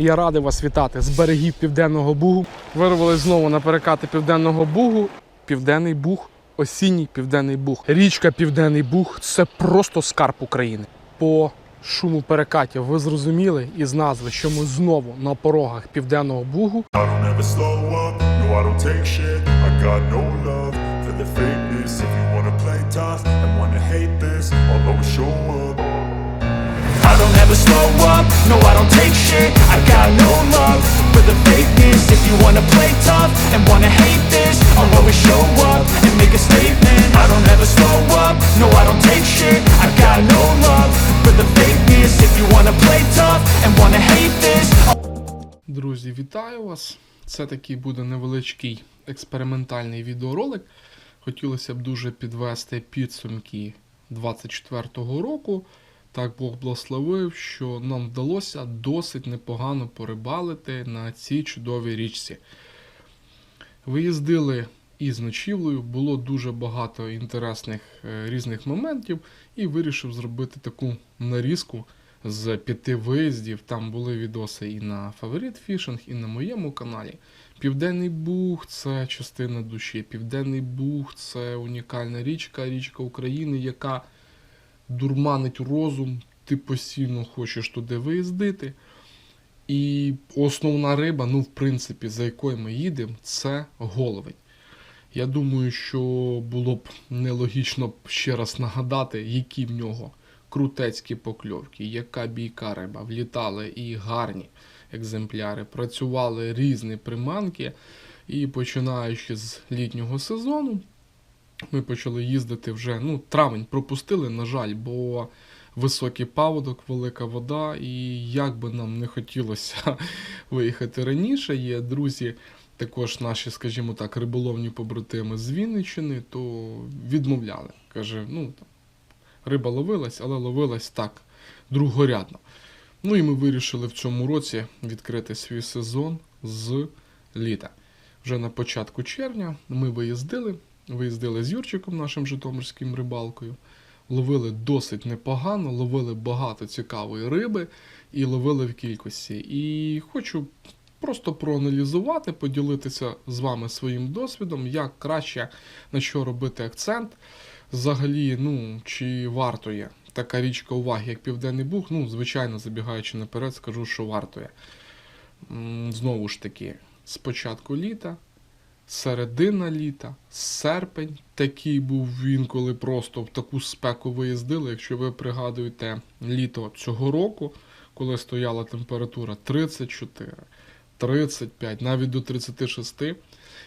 Я радий вас вітати з берегів Південного Бугу. Вирвали знову на перекати Південного Бугу. Південний Буг, осінній Південний Буг. Річка Південний Буг це просто скарб України. По шуму перекатів ви зрозуміли із назви, що ми знову на порогах Південного Бугу. Show up I don't ever slow up, no I don't take shit I got no love for the fakeness If you wanna play tough and wanna hate this I'll always show up and make a statement I don't ever slow up, no I don't take shit I got no love for the fakeness If you wanna play tough and wanna hate this Друзі, вітаю вас! Це такий буде невеличкий експериментальний відеоролик. Хотілося б дуже підвести підсумки 24-го року. Так Бог благословив, що нам вдалося досить непогано порибалити на цій чудовій річці. Виїздили із ночівлею, було дуже багато інтересних е, різних моментів, і вирішив зробити таку нарізку з п'яти виїздів. Там були відоси і на Favorite Fishing, і на моєму каналі. Південний Буг це частина душі. Південний Буг це унікальна річка, річка України, яка дурманить розум. Ти постійно хочеш туди виїздити. І основна риба, ну, в принципі, за якою ми їдемо, це головень. Я думаю, що було б нелогічно ще раз нагадати, які в нього крутецькі покльовки, яка бійка риба. Влітали і гарні екземпляри, працювали різні приманки. І починаючи з літнього сезону, ми почали їздити вже. Ну, травень пропустили, на жаль, бо високий паводок, велика вода, і як би нам не хотілося виїхати раніше, є друзі, також наші, скажімо так, риболовні побратими з Вінниччини, то відмовляли. Каже, ну там риба ловилась, але ловилась так другорядно. Ну і ми вирішили в цьому році відкрити свій сезон з літа. Вже на початку червня ми виїздили, виїздили з Юрчиком, нашим житомирським рибалкою. Ловили досить непогано, ловили багато цікавої риби і ловили в кількості. І хочу просто проаналізувати, поділитися з вами своїм досвідом, як краще на що робити акцент. Взагалі, ну, чи варто є така річка уваги, як Південний Буг, ну, звичайно, забігаючи наперед, скажу, що варто є. Знову ж таки, з початку літа, середина літа, серпень такий був він, коли просто в таку спеку виїздили. Якщо ви пригадуєте літо цього року, коли стояла температура 34, 35, навіть до 36,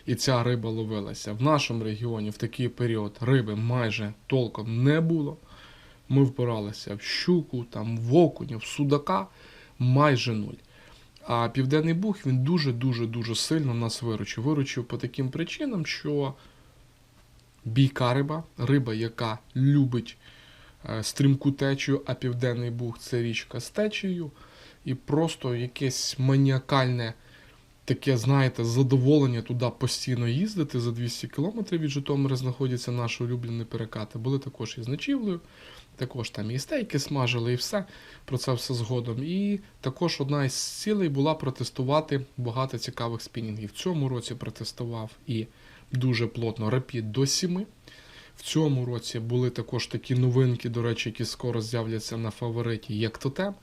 і ця риба ловилася. В нашому регіоні в такий період риби майже толком не було. Ми впиралися в щуку, там, в окуня, в судака майже нуль. А Південний Буг він дуже-дуже дуже сильно нас виручив. Виручив по таким причинам, що бійка риба, риба, яка любить е, стрімку течію, а Південний Буг це річка з течією, і просто якесь маніакальне таке, знаєте, задоволення туди постійно їздити. За 200 кілометрів від Житомира знаходяться наші улюблені перекати. Були також і з ночівлею, також там і стейки смажили, і все. Про це все згодом. І також одна із цілей була протестувати багато цікавих спінінгів. В цьому році протестував і дуже плотно рапід до 7. В цьому році були також такі новинки, до речі, які скоро з'являться на фавориті, як тотем.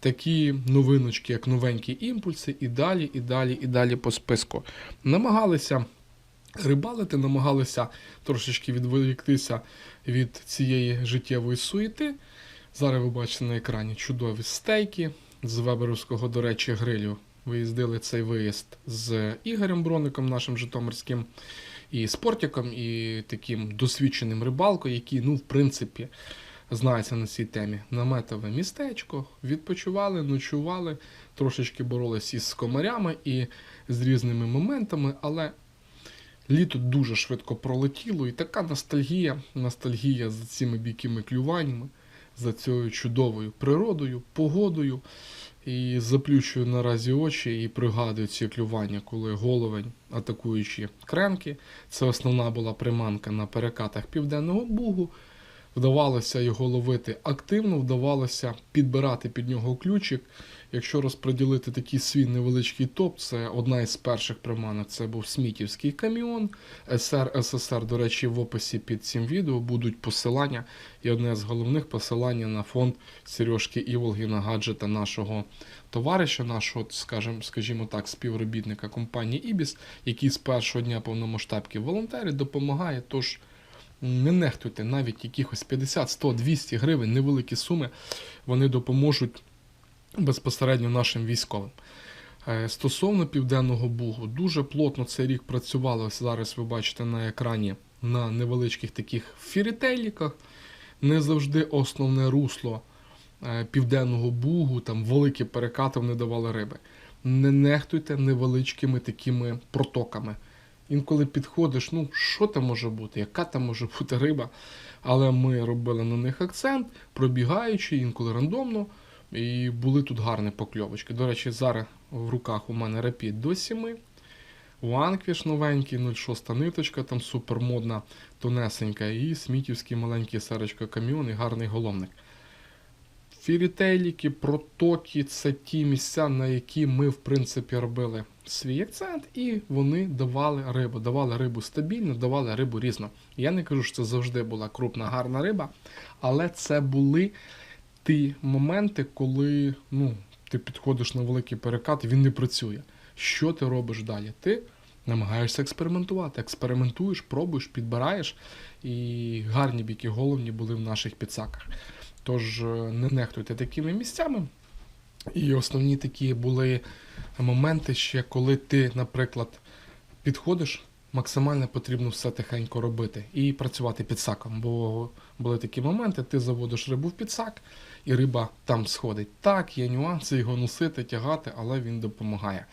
Такі новиночки, як новенькі імпульси, і далі, і далі, і далі по списку. Намагалися рибалити, намагалися трошечки відволіктися від цієї життєвої суєти. Зараз ви бачите на екрані чудові стейки з Веберовського, до речі, грилю. Виїздили цей виїзд з Ігорем Броником, нашим житомирським, і спортиком, і таким досвідченим рибалкою, який, ну, в принципі, знається на цій темі. Наметове містечко, відпочивали, ночували, трошечки боролись із комарями і з різними моментами, але літо дуже швидко пролетіло, і така ностальгія, ностальгія за цими бійкими клюваннями, за цією чудовою природою, погодою. І заплющую наразі очі і пригадую ці клювання, коли головень, атакуючи кренки, це основна була приманка на перекатах Південного Бугу. Вдавалося його ловити активно, вдавалося підбирати під нього ключик Якщо розподілити такий свій невеличкий топ, це одна із перших приманок, це був Смітівський каміон. СР, СССР, до речі, в описі під цим відео будуть посилання. І одне з головних посилання на фонд Сережки Іволги на гаджета нашого товариша, нашого, скажімо, скажімо так, співробітника компанії Ібіс, який з першого дня повномасштабки волонтери допомагає. Тож не нехтуйте навіть якихось 50, 100, 200 гривень, невеликі суми, вони допоможуть безпосередньо нашим військовим. Е, Стосовно Південного Бугу, дуже плотно цей рік працювали. Ось зараз ви бачите на екрані на невеличких таких фірітейліках. Не завжди основне русло е, Південного Бугу, там великі перекати вони давали риби. Не нехтуйте невеличкими такими протоками. Інколи підходиш, ну що там може бути, яка там може бути риба. Але ми робили на них акцент, пробігаючи, інколи рандомно. І були тут гарні покльовочки. До речі, зараз в руках у мене рапід до 7. Ванквіш новенький, 06 ниточка, там супермодна, тонесенька, і смітівський маленький серечко каміон і гарний головник. Фірітейліки, протоки це ті місця, на які ми, в принципі, робили свій акцент, і вони давали рибу. Давали рибу стабільно, давали рибу різно. Я не кажу, що це завжди була крупна, гарна риба, але це були ті моменти, коли ну, ти підходиш на великий перекат, і він не працює. Що ти робиш далі? Ти намагаєшся експериментувати. Експериментуєш, пробуєш, підбираєш, і гарні біки головні були в наших підсаках. Тож е, не нехтуйте такими місцями. І основні такі були моменти ще, коли ти, наприклад, підходиш, максимально потрібно все тихенько робити і працювати під саком. Бо були такі моменти, ти заводиш рибу в підсак, і риба там сходить. Так, є нюанси його носити, тягати, але він допомагає.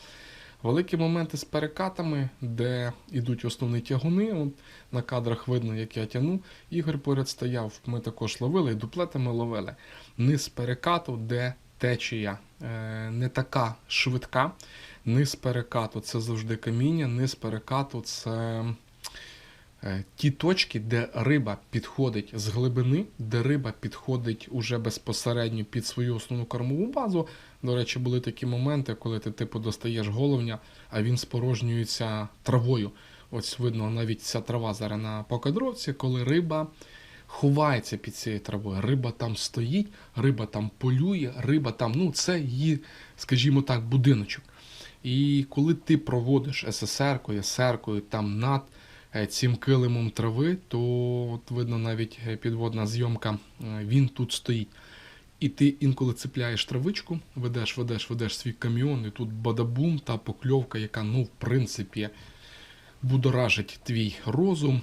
Великі моменти з перекатами, де йдуть основні тягуни. От, на кадрах видно, як я тягну. Ігор поряд стояв, ми також ловили і дуплетами ловили. Низ перекату, де течія е, не така швидка. Низ перекату це завжди каміння, низ перекату це ті точки, де риба підходить з глибини, де риба підходить уже безпосередньо під свою основну кормову базу. До речі, були такі моменти, коли ти типу достаєш головня, а він спорожнюється травою. Ось видно навіть ця трава зараз на покадровці, коли риба ховається під цією травою. Риба там стоїть, риба там полює, риба там, ну це її, скажімо так, будиночок. І коли ти проводиш СССР-кою, СР-кою там над е, цим килимом трави, то от видно навіть е, підводна зйомка, е, він тут стоїть. І ти інколи цепляєш травичку, ведеш, ведеш, ведеш свій каміон, і тут бадабум, та покльовка, яка, ну, в принципі, будоражить твій розум.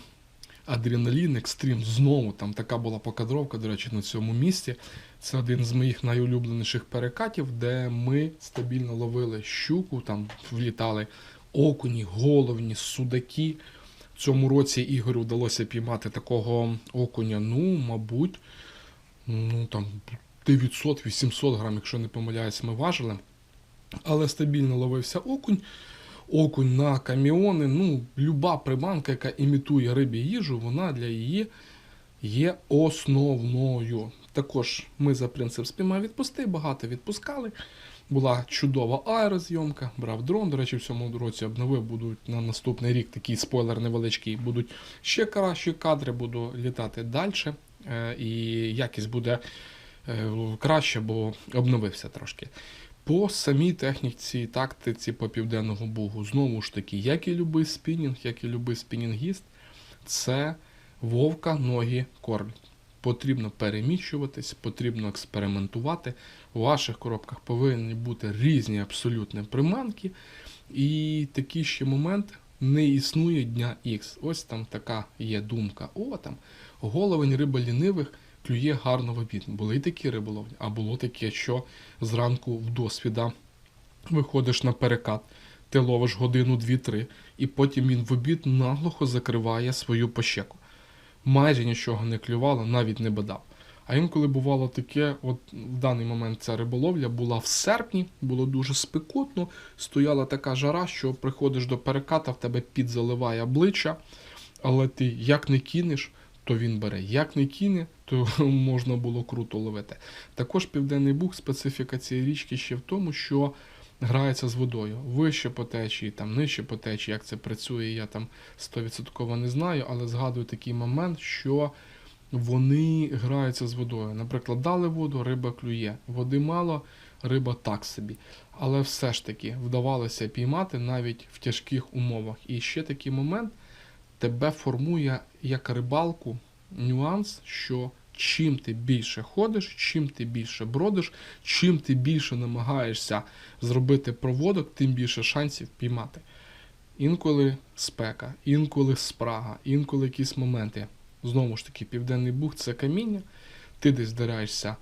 Адреналін, екстрім, знову там така була покадровка, до речі, на цьому місці. Це один з моїх найулюбленіших перекатів, де ми стабільно ловили щуку, там влітали окуні, головні, судаки. Цьому році Ігорю вдалося піймати такого окуня, ну, мабуть, ну там 900-800 грам, якщо не помиляюсь, ми важили. Але стабільно ловився окунь. Окунь на каміони. Ну, люба приманка, яка імітує рибі їжу, вона для її є основною. Також ми за принцип спіймай відпусти, багато відпускали. Була чудова аерозйомка, брав дрон. До речі, в цьому році обновив, будуть на наступний рік такий спойлер невеличкий. Будуть ще кращі кадри, буду літати далі. І якість буде е, краще, бо обновився трошки. По самій техніці тактиці по південному бугу, знову ж таки, як і любий спінінг, як і любий спінінгіст, це вовка ноги кормлять. Потрібно переміщуватись, потрібно експериментувати. У ваших коробках повинні бути різні абсолютні приманки. І такий ще момент не існує дня Х. Ось там така є думка. О, там головень риба лінивих клює гарно в обід. Були такі риболовні, а було таке, що зранку в досвіда виходиш на перекат, ти ловиш годину, дві-три, і потім він в обід наглухо закриває свою пощеку. Майже нічого не клювало, навіть не бадав. А інколи бувало таке, от в даний момент ця риболовля була в серпні, було дуже спекотно, стояла така жара, що приходиш до переката, в тебе під заливає обличчя, але ти як не кинеш, то він бере. Як не кине, то можна було круто ловити. Також Південний Буг, специфіка цієї річки ще в тому, що грається з водою. Вище по течії, там нижче по течії, як це працює, я там 100% не знаю, але згадую такий момент, що вони граються з водою. Наприклад, дали воду, риба клює. Води мало, риба так собі. Але все ж таки вдавалося піймати навіть в тяжких умовах. І ще такий момент тебе формує як рибалку нюанс, що чим ти більше ходиш, чим ти більше бродиш, чим ти більше намагаєшся зробити проводок, тим більше шансів піймати. Інколи спека, інколи спрага, інколи якісь моменти. Знову ж таки, Південний Буг це каміння, ти десь вдараєшся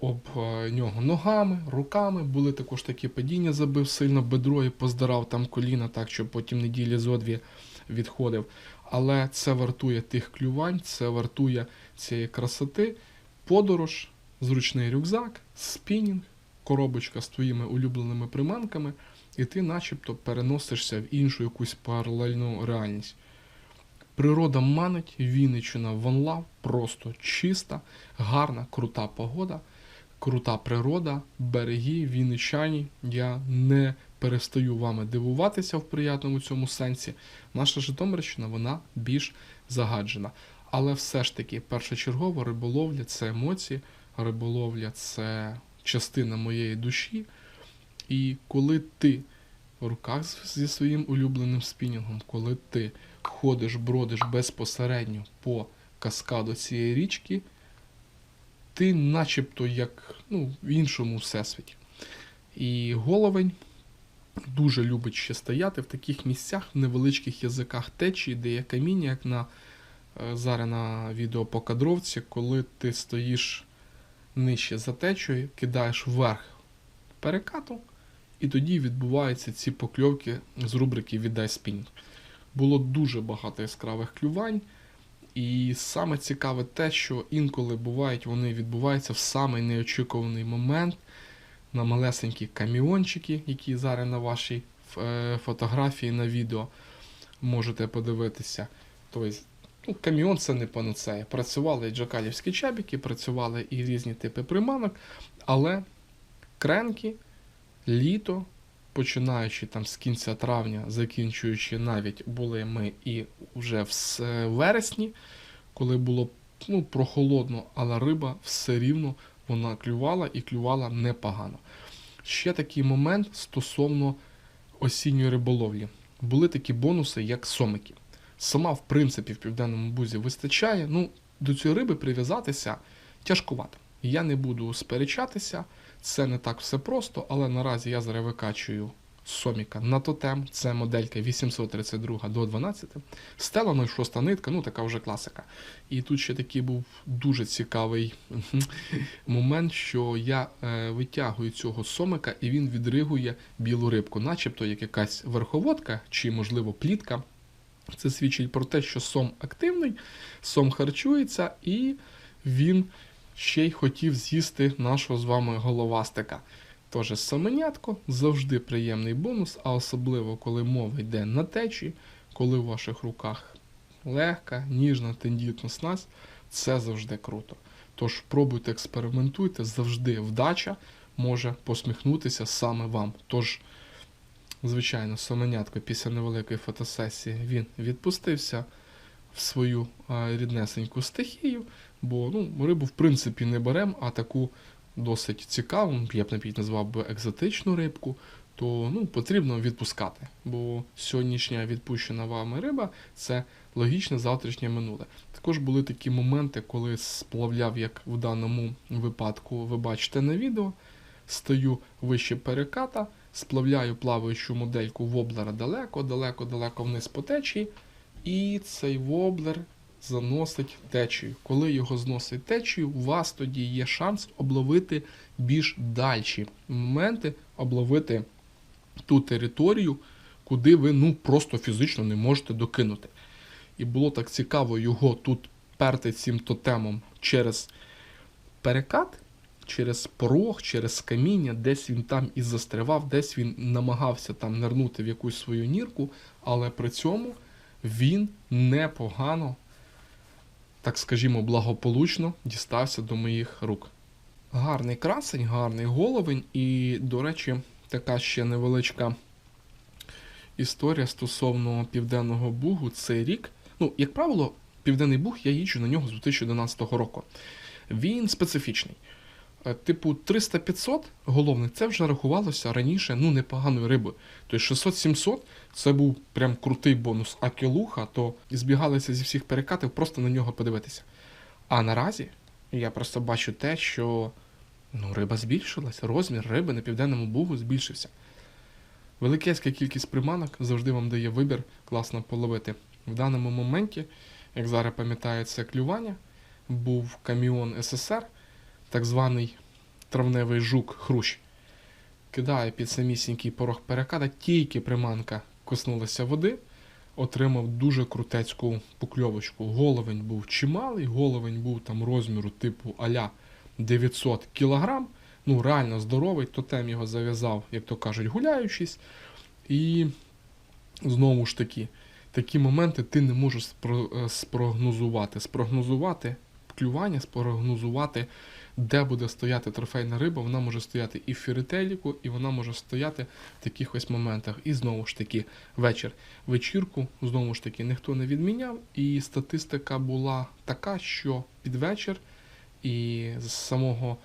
об е, нього ногами, руками. Були також такі падіння, забив сильно бедро і поздарав там коліна, так щоб потім неділі зо дві відходив. Але це вартує тих клювань, це вартує цієї красоти. Подорож, зручний рюкзак, спінінг, коробочка з твоїми улюбленими приманками, і ти начебто переносишся в іншу якусь паралельну реальність. Природа манить, Вінниччина вонлав, просто чиста, гарна, крута погода, крута природа, береги, вінничані. Я не перестаю вами дивуватися в приятному цьому сенсі. Наша Житомирщина вона більш загаджена. Але все ж таки, першочергово риболовля це емоції, риболовля це частина моєї душі. І коли ти в руках зі своїм улюбленим спінінгом, коли ти ходиш, бродиш безпосередньо по каскаду цієї річки, ти начебто як ну, в іншому всесвіті. І головень дуже любить ще стояти в таких місцях, в невеличких язиках течії, де є каміння, як на зараз на відео по кадровці, коли ти стоїш нижче за течією, кидаєш вверх перекату, і тоді відбуваються ці покльовки з рубрики Віддай спінінг. Було дуже багато яскравих клювань. І саме цікаве те, що інколи бувають, вони відбуваються в самий неочікуваний момент на малесенькі каміончики, які зараз на вашій е, фотографії на відео можете подивитися. Тобто, ну, каміон це не панацея. Працювали і джакалівські чабіки, працювали і різні типи приманок, але кренки, літо, починаючи там з кінця травня, закінчуючи навіть були ми і вже в вересні, коли було ну, прохолодно, але риба все рівно вона клювала і клювала непогано. Ще такий момент стосовно осінньої риболовлі. Були такі бонуси, як сомики. Сама, в принципі, в південному бузі вистачає. Ну, до цієї риби прив'язатися тяжкувато. Я не буду сперечатися, це не так все просто, але наразі я зараз викачую соміка на тотем. Це моделька 832 до 12. Стела 06 нитка, ну така вже класика. І тут ще такий був дуже цікавий момент, що я е, витягую цього сомика і він відригує білу рибку, начебто як якась верховодка чи, можливо, плітка. Це свідчить про те, що сом активний, сом харчується, і він ще й хотів з'їсти нашого з вами головастика. Тож саменятко завжди приємний бонус, а особливо коли мова йде на течі, коли в ваших руках легка, ніжна, тендітна снасть, це завжди круто. Тож пробуйте, експериментуйте, завжди вдача може посміхнутися саме вам. Тож, звичайно, саменятко після невеликої фотосесії він відпустився в свою ріднесеньку стихію, бо ну, рибу в принципі не беремо, а таку досить цікаву, я б навіть назвав би екзотичну рибку, то ну, потрібно відпускати. Бо сьогоднішня відпущена вами риба це логічне завтрашнє минуле. Також були такі моменти, коли сплавляв, як в даному випадку ви бачите на відео, стою вище переката, сплавляю плаваючу модельку воблера далеко, далеко, далеко вниз по течії, і цей воблер заносить течію. Коли його зносить течію, у вас тоді є шанс обловити більш дальші моменти, обловити ту територію, куди ви ну просто фізично не можете докинути. І було так цікаво його тут перти цим тотемом через перекат, через порог, через каміння, десь він там і застрявав, десь він намагався там нирнути в якусь свою нірку, але при цьому він непогано так скажімо, благополучно дістався до моїх рук. Гарний красень, гарний головень, і, до речі, така ще невеличка історія стосовно Південного Бугу. Цей рік. Ну, як правило, Південний Буг я їжджу на нього з 2011 року. Він специфічний. Е, Типу 300-500 головних це вже рахувалося раніше ну непоганою рибою. Тобто 600-700 це був прям крутий бонус. А кілуха, то збігалися зі всіх перекатів просто на нього подивитися. А наразі я просто бачу те, що ну, риба збільшилась, розмір риби на південному бугу збільшився. Великезька кількість приманок завжди вам дає вибір класно половити. В даному моменті, як зараз пам'ятаю, це клювання, був каміон СССР, так званий травневий жук хрущ. Кидає під самісінький порог перекада, тільки приманка коснулася води, отримав дуже крутецьку покльовочку. Головень був чималий, головень був там розміру типу аля 900 кг. Ну, реально здоровий, тотем його зав'язав, як то кажуть, гуляючись. І знову ж таки, такі моменти ти не можеш е, спрогнозувати. Спрогнозувати клювання, спрогнозувати, де буде стояти трофейна риба. Вона може стояти і в фірителіку, і вона може стояти в таких ось моментах. І знову ж таки, вечір. Вечірку, знову ж таки, ніхто не відміняв. І статистика була така, що під вечір і з самого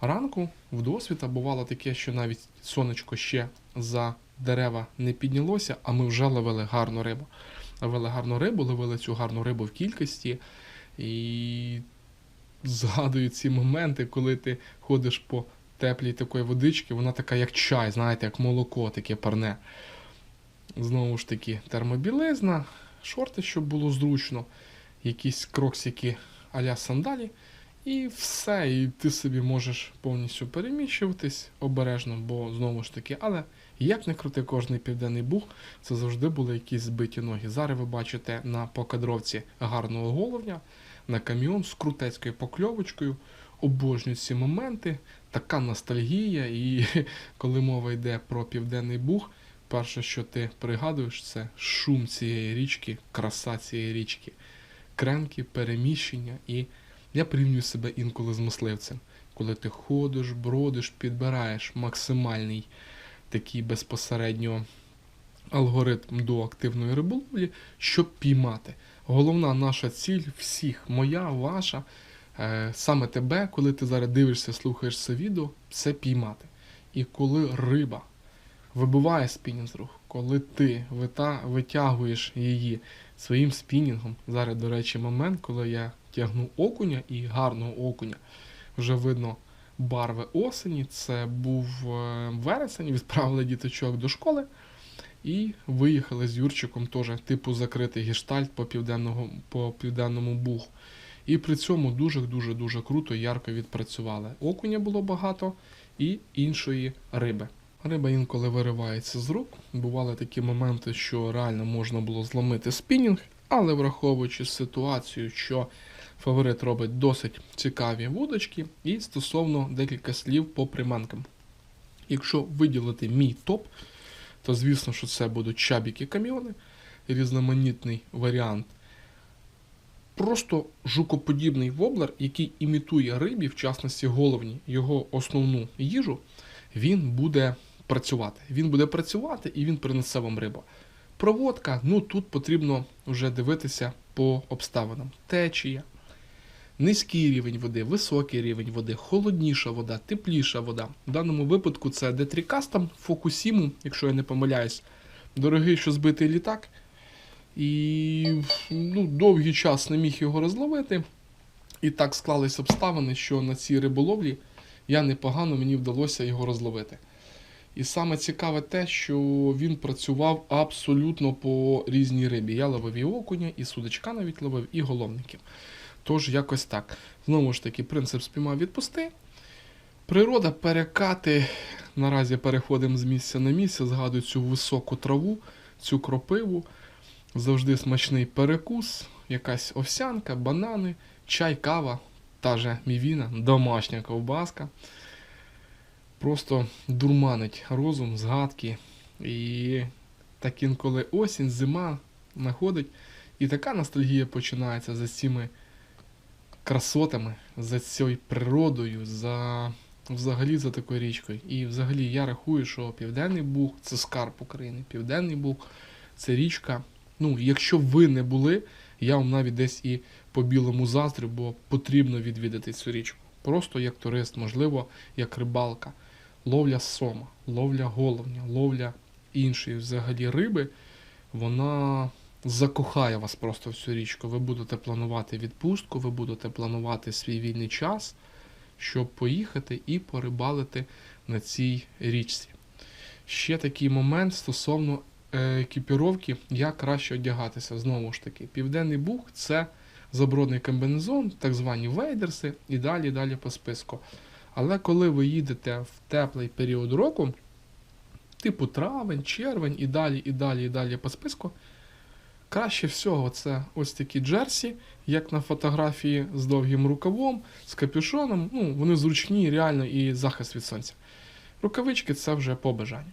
ранку в досвіта бувало таке, що навіть сонечко ще за дерева не піднялося, а ми вже ловили гарну рибу. Ловили гарну рибу, ловили цю гарну рибу в кількості. І згадую ці моменти, коли ти ходиш по теплій такої водички, вона така, як чай, знаєте, як молоко, таке парне. Знову ж таки, термобілизна, шорти, щоб було зручно, якісь кроксики а-ля сандалі. І все, і ти собі можеш повністю переміщуватись обережно, бо знову ж таки, але як не крути кожний південний буг, це завжди були якісь збиті ноги. Зараз ви бачите на покадровці гарного головня, на каміон з крутецькою покльовочкою. Обожнюю ці моменти, така ностальгія, і коли мова йде про південний буг, перше, що ти пригадуєш, це шум цієї річки, краса цієї річки, кренки, переміщення. І я порівнюю себе інколи з мисливцем, коли ти ходиш, бродиш, підбираєш максимальний такий безпосередньо алгоритм до активної риболовлі, щоб піймати. Головна наша ціль всіх, моя, ваша, е, саме тебе, коли ти зараз дивишся, слухаєш це відео, це піймати. І коли риба вибиває спінінг з рук, коли ти витягуєш її своїм спінінгом, зараз, до речі, момент, коли я тягну окуня і гарного окуня. Вже видно барви осені. Це був е, вересень, відправили діточок до школи і виїхали з Юрчиком теж типу закритий гештальт по південному, по південному бугу. І при цьому дуже-дуже дуже круто ярко відпрацювали. Окуня було багато і іншої риби. Риба інколи виривається з рук. Бували такі моменти, що реально можна було зломити спінінг, але враховуючи ситуацію, що фаворит робить досить цікаві вудочки, і стосовно декілька слів по приманкам. Якщо виділити мій топ, то звісно, що це будуть чабіки каміони, різноманітний варіант. Просто жукоподібний воблер, який імітує рибі, в частності головні, його основну їжу, він буде працювати. Він буде працювати і він принесе вам рибу. Проводка, ну тут потрібно вже дивитися по обставинам. Течія, низький рівень води, високий рівень води, холодніша вода, тепліша вода. В даному випадку це Детрікастом, Фокусіму, якщо я не помиляюсь, дорогий, що збитий літак. І ну, довгий час не міг його розловити. І так склались обставини, що на цій риболовлі я непогано мені вдалося його розловити. І саме цікаве те, що він працював абсолютно по різній рибі. Я ловив і окуня, і судачка навіть ловив, і головників. Тож якось так. Знову ж таки, принцип спіймав відпусти. Природа перекати. Наразі переходимо з місця на місце, згадую цю високу траву, цю кропиву. Завжди смачний перекус, якась овсянка, банани, чай, кава, та же мівіна, домашня ковбаска. Просто дурманить розум, згадки. І так інколи осінь, зима находить. І така ностальгія починається за цими красотами, за цією природою, за взагалі за такою річкою. І взагалі я рахую, що Південний Буг це скарб України. Південний Буг це річка. Ну, якщо ви не були, я вам навіть десь і по білому заздрю, бо потрібно відвідати цю річку. Просто як турист, можливо, як рибалка, ловля сома, ловля головня, ловля іншої взагалі риби, вона закохає вас просто в цю річку. Ви будете планувати відпустку, ви будете планувати свій вільний час, щоб поїхати і порибалити на цій річці. Ще такий момент стосовно е, екіпіровки, як краще одягатися. Знову ж таки, Південний Буг це заборонений комбінезон, так звані вейдерси, і далі, далі по списку. Але коли ви їдете в теплий період року, типу травень, червень і далі, і далі, і далі по списку, краще всього це ось такі джерсі, як на фотографії з довгим рукавом, з капюшоном. Ну, вони зручні, реально, і захист від сонця. Рукавички це вже по бажанню.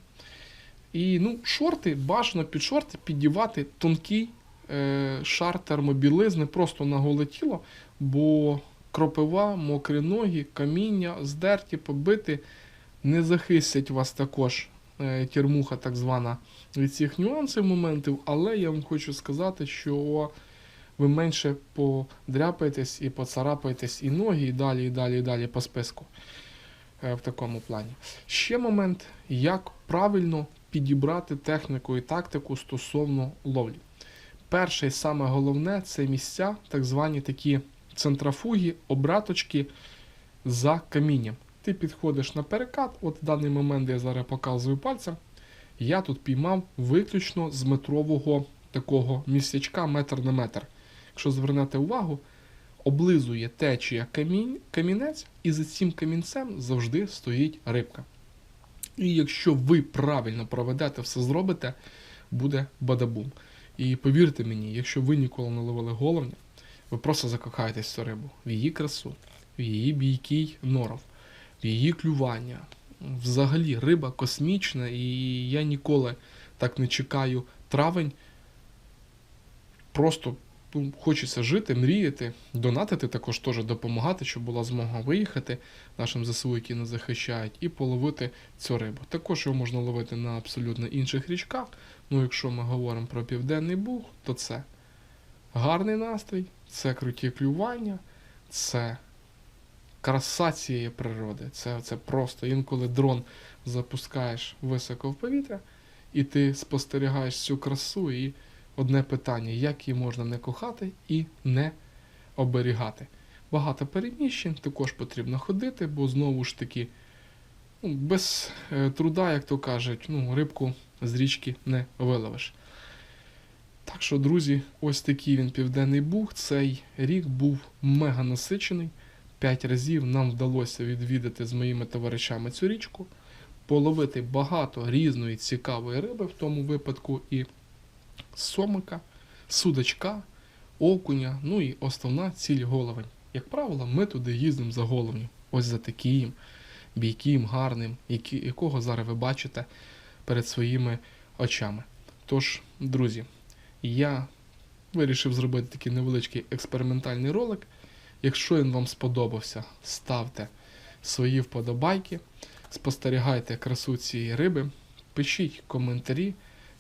І ну, шорти, бажано під шорти піддівати тонкий е, шар термобілизни просто на голе тіло, бо кропива, мокрі ноги, каміння, здерті, побити не захистять вас також е, тірмуха, так звана, від цих нюансів моментів, але я вам хочу сказати, що ви менше подряпаєтесь і поцарапаєтесь і ноги, і далі, і далі, і далі по списку е, в такому плані. Ще момент, як правильно підібрати техніку і тактику стосовно ловлі. Перше і саме головне це місця, так звані такі центрафуги, обраточки за камінням. Ти підходиш на перекат, от в даний момент, я зараз показую пальцем, я тут піймав виключно з метрового такого місячка метр на метр. Якщо звернете увагу, облизує течія камінь, камінець, і за цим камінцем завжди стоїть рибка. І якщо ви правильно проведете, все зробите, буде бадабум. І повірте мені, якщо ви ніколи не ловили головня, ви просто закохаєтесь в цю рибу, в її красу, в її бійкий норов, в її клювання. Взагалі, риба космічна, і я ніколи так не чекаю травень. Просто ну, хочеться жити, мріяти, донатити також теж допомагати, щоб була змога виїхати нашим ЗСУ, які нас захищають, і половити цю рибу. Також його можна ловити на абсолютно інших річках. Ну, якщо ми говоримо про південний буг, то це гарний настрій, це круті клювання, це краса цієї природи. Це, це просто інколи дрон запускаєш високо в повітря, і ти спостерігаєш цю красу, і одне питання: як її можна не кохати і не оберігати. Багато переміщень, також потрібно ходити, бо знову ж таки, ну, без е, труда, як то кажуть, ну, рибку з річки не виловиш. Так що, друзі, ось такий він південний буг. Цей рік був мега насичений. П'ять разів нам вдалося відвідати з моїми товаришами цю річку, половити багато різної цікавої риби, в тому випадку і сомика, судачка, окуня, ну і основна ціль головень. Як правило, ми туди їздимо за головню. Ось за таким бійким, гарним, якого зараз ви бачите перед своїми очами. Тож, друзі, я вирішив зробити такий невеличкий експериментальний ролик. Якщо він вам сподобався, ставте свої вподобайки, спостерігайте красу цієї риби, пишіть коментарі,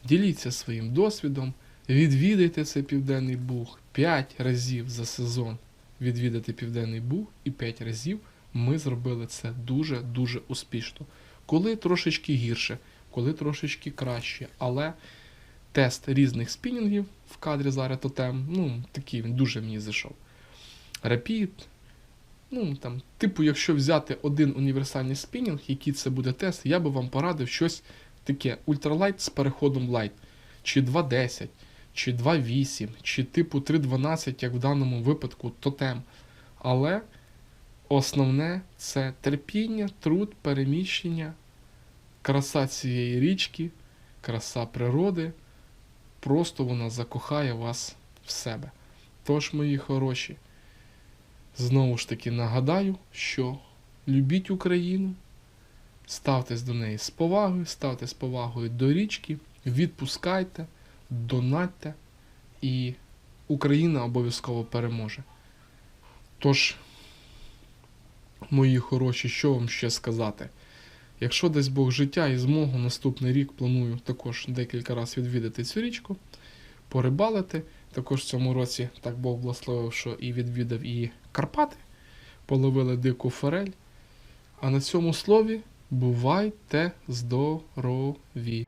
діліться своїм досвідом, відвідайте цей південний буг 5 разів за сезон. Відвідати південний буг і 5 разів ми зробили це дуже-дуже успішно. Коли трошечки гірше, коли трошечки краще, але тест різних спінінгів в кадрі зараз тотем, ну такий він дуже мені зайшов. Rapid. Ну, там, типу, якщо взяти один універсальний спінінг, який це буде тест, я би вам порадив щось таке ультралайт з переходом лайт. Чи 2.10, чи 2.8, чи типу 3.12, як в даному випадку, тотем. Але основне це терпіння, труд, переміщення, краса цієї річки, краса природи. Просто вона закохає вас в себе. Тож, мої хороші. Знову ж таки нагадаю, що любіть Україну, ставтесь до неї з повагою, ставте з повагою до річки, відпускайте, донатьте, і Україна обов'язково переможе. Тож, мої хороші, що вам ще сказати? Якщо дасть Бог життя і змогу, наступний рік планую також декілька разів відвідати цю річку, порибалити. Також в цьому році так Бог благословив, що і відвідав і Карпати, половили дику форель. А на цьому слові бувайте здорові!